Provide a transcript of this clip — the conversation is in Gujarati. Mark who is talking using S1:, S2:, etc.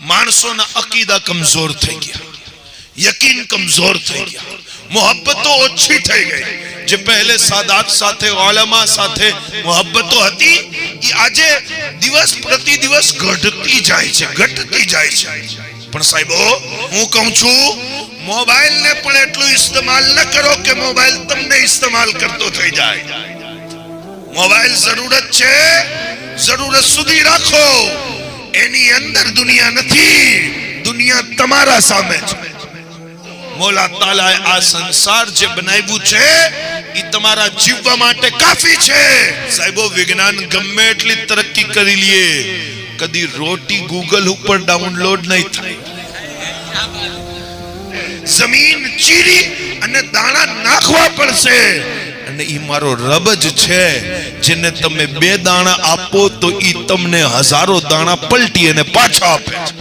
S1: માણસોના અકીદા કમજોર થઈ ગયા યકીન કમજોર થઈ ગયા મોહબ્બતો ઓછી થઈ ગઈ જે પહેલે સાદાત સાથે ઓલમા સાથે મોહબ્બતો હતી એ આજે દિવસ પ્રતિ દિવસ ઘટતી જાય છે ઘટતી જાય છે પણ સાહેબો હું કહું છું મોબાઈલ ને પણ એટલું ઇસ્તેમાલ ન કરો કે મોબાઈલ તમને ઇસ્તેમાલ કરતો થઈ જાય મોબાઈલ જરૂરત છે જરૂરત સુધી રાખો એની અંદર દુનિયા નથી, દુનિયા તમારા સામે છે. મોલા તાલાએ આ સંસાર જે બનાવ્યું છે એ તમારા જીવવા માટે કાફી છે. સાહેબો, વિજ્ઞાન ગમે એટલી તરક્કી કરી લઈએ કદી રોટી ગૂગલ ઉપર ડાઉનલોડ નહીં થાય. જમીન ચીરી અને દાણા નાખવા પડશે. અને એ મારો રબ જ છે. જેને તમે બે દાણા આપો તો ઈ તમને હજારો દાણા પલટી અને પાછા આપે છે.